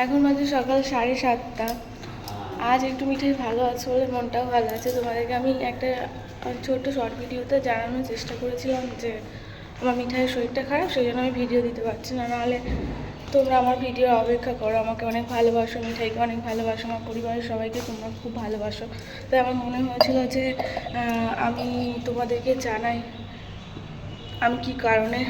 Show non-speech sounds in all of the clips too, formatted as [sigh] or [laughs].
এখন বাজে সকাল সাড়ে সাতটা। আজ একটু মিঠাই ভালো আছে বলে মনটাও ভালো আছে। তোমাদেরকে আমি একটা ছোট্ট শর্ট ভিডিওতে জানানোর চেষ্টা করেছিলাম যে, আমার মিঠাইয়ের শরীরটা খারাপ সেই জন্য আমি ভিডিও দিতে পারছি না। নাহলে তোমরা আমার ভিডিও অপেক্ষা করো, আমাকে অনেক ভালোবাসো, মিঠাইকে অনেক ভালোবাসো, আমার পরিবারের সবাইকে তোমরা খুব ভালোবাসো। তাই আমার মনে হয়েছিল যে আমি তোমাদেরকে জানাই, আমি কি কারণে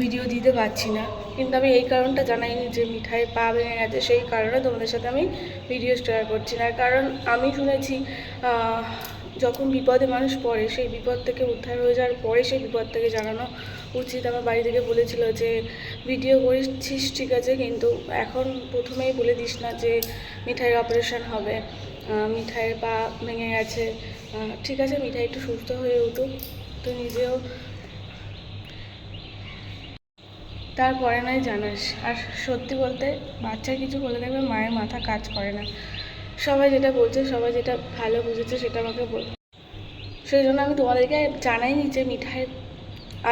ভিডিও দিতে পারছি না। কিন্তু আমি এই কারণটা জানাইনি যে মিঠাই পা ভেঙে গেছে, সেই কারণে তোমাদের সাথে আমি ভিডিও শেয়ার করছি না। কারণ আমি শুনেছি যখন বিপদে মানুষ পড়ে, সেই বিপদ থেকে উদ্ধার হয়ে যাওয়ার পরে সেই বিপদ থেকে জানানো উচিত। আমার বাড়ি থেকে বলেছিল যে, ভিডিও করেছিস ঠিক আছে, কিন্তু এখন প্রথমেই বলে দিস না যে মিঠাইয়ের অপারেশন হবে। মিঠাইয়ের পা ভেঙে গেছে। ঠিক আছে, মিঠাই একটু সুস্থ হয়ে উঠুক। তো নিজেও তারপরে নয়, জানাস। আর সত্যি বলতে বাচ্চার কিছু বলে দেখবে মায়ের মাথা কাজ করে না। সবাই যেটা বলছে, সবাই যেটা ভালো বুঝেছে, সেটা আমাকে বল সেই জন্য আমি তোমাদেরকে জানাইনি যে মিঠাই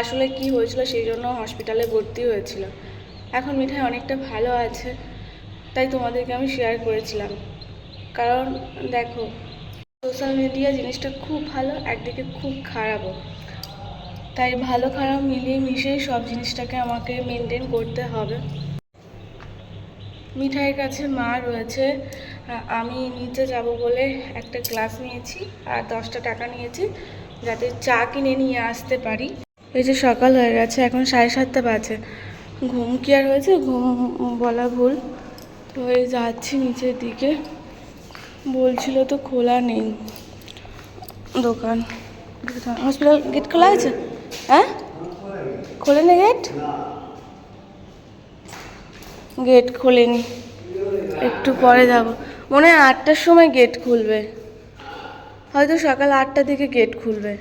আসলে কি হয়েছিল, সেই জন্য হসপিটালে ভর্তি হয়েছিল। এখন মিঠাই অনেকটা ভালো আছে, তাই তোমাদেরকে আমি শেয়ার করেছিলাম। কারণ দেখো সোশ্যাল মিডিয়া জিনিসটা খুব ভালো, একদিকে খুব খারাপও। তাই ভালো খারাপ মিলিয়ে মিশিয়ে সব জিনিসটাকে আমাকে মেনটেন করতে হবে। মিঠাইয়ের কাছে মা রয়েছে, আমি নিচে যাব বলে একটা ক্লাস নিয়েছি আর দশটা টাকা নিয়েছি যাতে চা কিনে নিয়ে আসতে পারি। এই যে সকাল হয়ে গেছে, এখন সাড়ে সাতটা বাজে। ঘুম কি আর হয়েছে? ঘুম বলা ভুল। তো এই যাচ্ছি নিচের দিকে। বলছিল তো খোলা নেই। দোকান। হসপিটাল গেট খোলা আছে? হ্যাঁ? খোলেনি গেট গেট খোলেনি। একটু পরে যাব। মনে হয় আটটার সময় গেট খুলবে। হয়তো সকাল আটটা থেকে গেট খুলবে।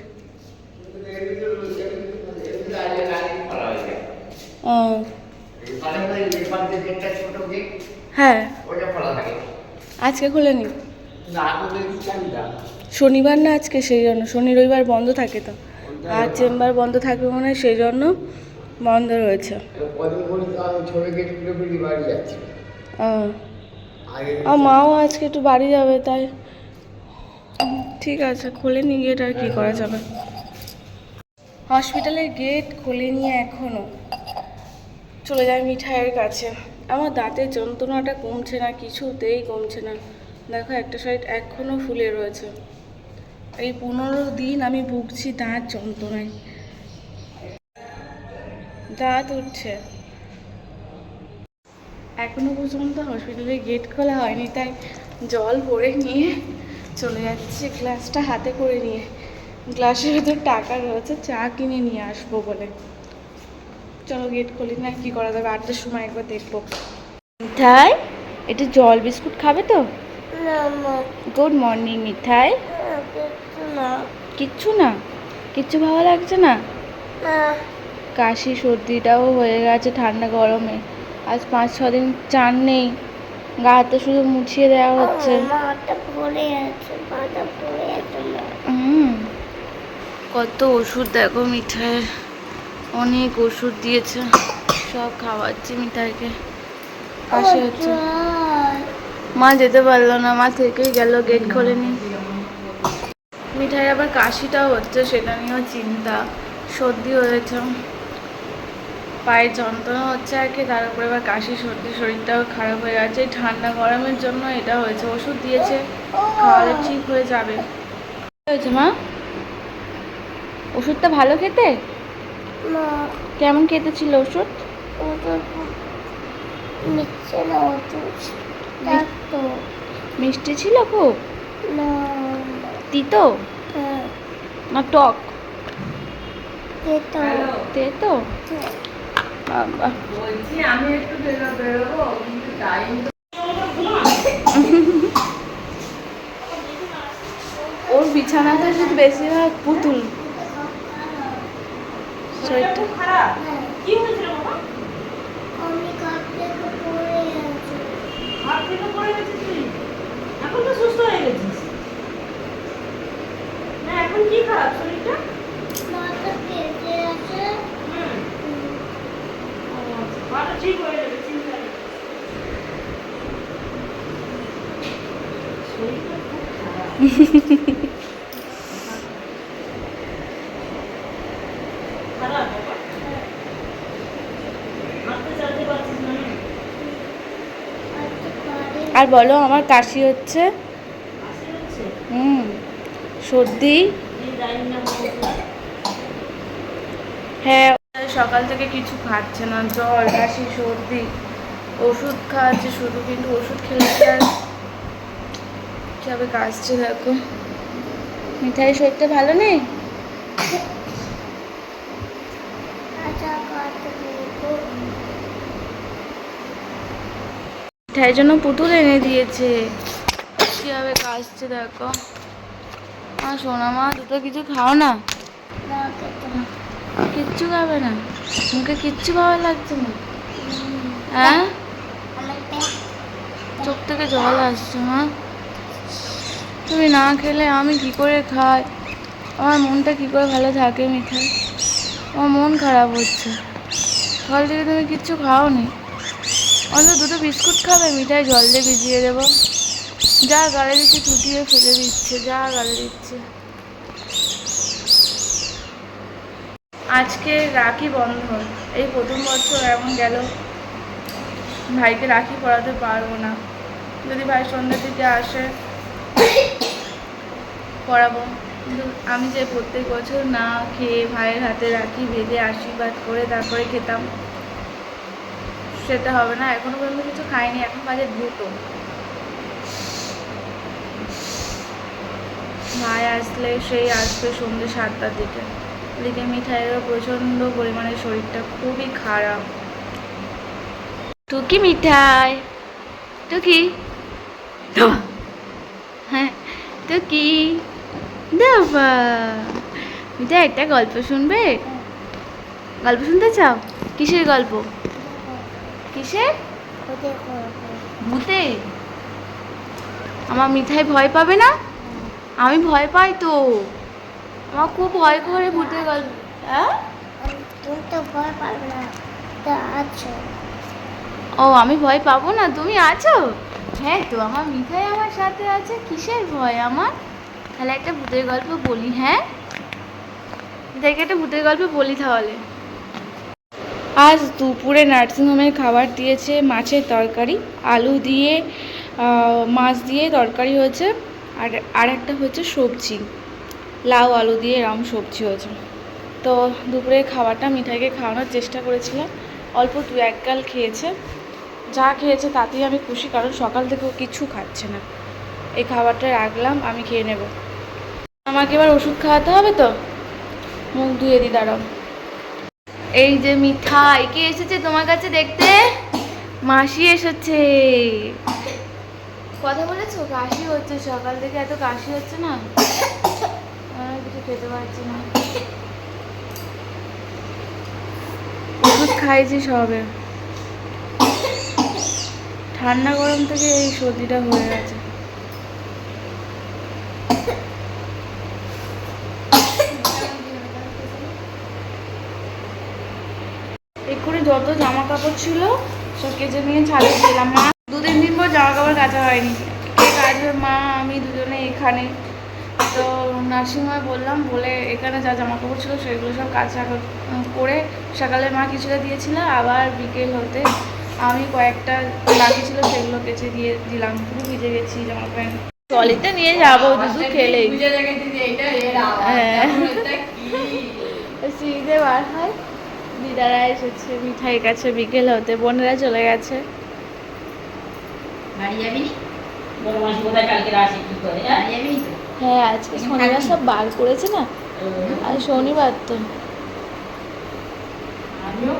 হ্যাঁ। আজকে খুলে খোলেনি শনিবার না আজকে? সেই জন্য। শনি রবিবার বন্ধ থাকে তো। আর চেম্বার বন্ধ থাকবে মনে সেই জন্য বন্ধ রয়েছে। খুলে আর মাও আজকে একটু বাড়ি যাবে তাই। ঠিক আছে খোলেনি গেট আর কি করা যাবে। হসপিটালের গেট খুলে নিয়ে এখনও। চলে যায় মিঠাইয়ের কাছে। আমার দাঁতের যন্ত্রণাটা কমছে না কিছুতেই কমছে না। দেখো একটা সাইড এখনও ফুলে রয়েছে। এই পনেরো দিন আমি ভুগছি দাঁত যন্ত্রণায়। দাঁত উঠছে। এখনও পর্যন্ত হসপিটালে গেট খোলা হয়নি তাই জল ভরে নিয়ে চলে যাচ্ছি গ্লাসটা হাতে করে নিয়ে। গ্লাসের ভেতর টাকা রয়েছে চা কিনে নিয়ে আসব বলে। চলো গেট খুলি না কি করা যাবে? আটটার সময় একবার দেখব। মিঠাই এটা জল বিস্কুট খাবে তো? Good morning Mithai. কিচ্ছু না কিচ্ছু ভালো লাগছে না? কাশি সর্দিটাও হয়ে গেছে ঠান্ডা গরমে। আজ পাঁচ ছ দিন চান নেই। গা হাতে শুধু মুছিয়ে দেওয়া হচ্ছে। কত ওষুধ দেখো মিঠাই। অনেক ওষুধ দিয়েছে। সব খাওয়াচ্ছি মিঠাইকে। কাশি হচ্ছে। মা যেতে পারল না মা থেকেই গেল গেট খোলেনি। মিঠাই আবার কাশিটাও হচ্ছে সেটা নিয়েও চিন্তা। সর্দি হয়েছে। পায়ের যন্ত্রণা হচ্ছে আর কি তার উপরে আবার কাশি সর্দি শরীরটাও খারাপ হয়ে গেছে। ঠান্ডা গরমের জন্য এটা হয়েছে। ওষুধ দিয়েছে খাওয়ালে ঠিক হয়ে যাবে। হয়েছে মা? ওষুধটা ভালো খেতে? কেমন খেতে ছিল ওষুধ? মিষ্টি ছিল খুব? না। তিতো হ্যাঁ। না টক। তেতো বাবা ওর বিছানাতে শুধু বেশিরভাগ পুতুল। শরীরটা আমি কাপ থেকে পড়ে আছি হাত থেকে পড়ে গেছিস তুই এখন তো সুস্থ হয়ে গেছিস না এখন কি খারাপ শরীরটা মাথা কেটে আছে হুম হুম, ও আচ্ছা, ভালো ঠিক হয়ে যাবে চিন্তা নেই খারাপ বাবা? হাঁটতে চলতে পারছিস না না? আর তো পারে আর বলো, আমার কাশি হচ্ছে। হুম, সর্দি। হ্যাঁ সকাল থেকে কিছু খাচ্ছে না, জ্বর, কাশি, সর্দি। ওষুধ খাওয়াচ্ছে শুধু, কিন্তু ওষুধ খেলে আর কীভাবে কাশছে দেখো। মিঠাই শরীরটা ভালো নেই? মিঠাইয়ের জন্য পুতুল এনে দিয়েছে। কীভাবে কাশছে দেখো। মা, সোনা মা, দুটো কিছু খাও না? কিচ্ছু খাবে না? মুখে কিচ্ছু ভালো লাগছে না? হ্যাঁ? চোখ থেকে জল আসছে, মা। তুমি না খেলে আমি কি করে খাই? আমার মনটা কি করে ভালো থাকে মিঠাই? আমার মন খারাপ হচ্ছে। সকাল থেকে তুমি কিচ্ছু খাওনি? অন্তত দুটো বিস্কুট খাবে, মিঠাই জল দিয়ে ভিজিয়ে দেবো। যা গালে দিচ্ছে চুটিয়ে ফেলে দিচ্ছে, যা গালে দিচ্ছে। আজকে রাখি বন্ধন, এই প্রথম বছর এমন গেল। ভাইকে রাখি পরাতে পারব না। যদি ভাই সন্ধ্যের দিকে আসে, পরাবো। কিন্তু আমি যে প্রত্যেক বছর না খেয়ে ভাইয়ের হাতে রাখি বেঁধে আশীর্বাদ করে তারপরে খেতাম। সেটা হবে না এখনও পর্যন্ত কিছু খাইনি এখন বাজে দুটো। ভাই আসলে সেই আসবে সন্ধ্যে সাতটার দিকে। ওদিকে মিঠাইয়েরও প্রচণ্ড পরিমাণে শরীরটা খুবই খারাপ। টুকি মিঠাই। টুকি হ্যাঁ টুকি দেবা মিঠাই একটা গল্প শুনবে? গল্প শুনতে চাও? কিসের গল্প? কিসের? ভূতে? আমার মিঠাই ভয় পাবে না? আমি ভয় পাই তো। আমার খুব ভয় করে ভূতের গল্প। হ্যাঁ? তুমি তো ভয় পাবে না তো আছো? ও আমি ভয় পাবো না তুমি আছো? হ্যাঁ তো আমার মিঠাই আমার সাথে আছে কিসের ভয় আমার? তাহলে একটা ভূতের গল্প বলি হ্যাঁ? দেখে একটা ভূতের গল্প বলি তাহলে। আজ দুপুরে নার্সিংহোমের খাবার দিয়েছে মাছের তরকারি, আলু দিয়ে মাছ দিয়ে তরকারি হয়েছে, আর আর একটা হচ্ছে সবজি। লাউ, আলু দিয়ে এরম সবজি হয়েছে। তো দুপুরে খাবারটা মিঠাইকে খাওয়ানোর চেষ্টা করেছিলাম। অল্প দু এক গাল খেয়েছে। যা খেয়েছে তাতেই আমি খুশি, কারণ সকাল থেকে ও কিছু খাচ্ছে না। এই খাবারটা রাখলাম, আমি খেয়ে নেব। আমাকে এবার ওষুধ খাওয়াতে হবে তো? মুখ ধুয়ে দিই দাঁড়াও। এই যে মিঠাই, কে এসেছে তোমার কাছে দেখতে? মাসি এসেছে। কথা বলেছ? কাশি হচ্ছে, সকাল থেকে এত কাশি হচ্ছে না? কিছু খেতে পারছি না। ওষুধ খাইছি সবে। ঠান্ডা গরম থেকে এই সর্দিটা হয়ে গেছে। এক্ষুনি যত জামা কাপড় ছিল সব কেচে নিয়ে ছাদে দিলাম মা দু তিন দিন পর জামা কাপড় কাচা হয়নি। কে কাচবে? মা আমি দুজনে এখানে। তো নার্সিংহোমে বললাম বলে এখানে যা জামা কাপড় ছিল সেগুলো সব কাচা করে সকালে মা কিছুটা দিয়েছিল আবার বিকেল হতে আমি কয়েকটা বাকি ছিল সেগুলো কেচে দিয়ে দিলাম। পুরো ভিজে গেছি জামা প্যান্ট ট্রলিতে নিয়ে যাব দুধ খেলেই হ্যাঁ। [laughs] সিঁড়িতে বার হয়। দিদারা এসেছে মিঠাই কাছে বিকেল হতে বোনেরা চলে গেছে। হ্যাঁ? হ্যাঁ আজকে শনিবার সব বার করেছে না? আর শনিবার তো। আমিও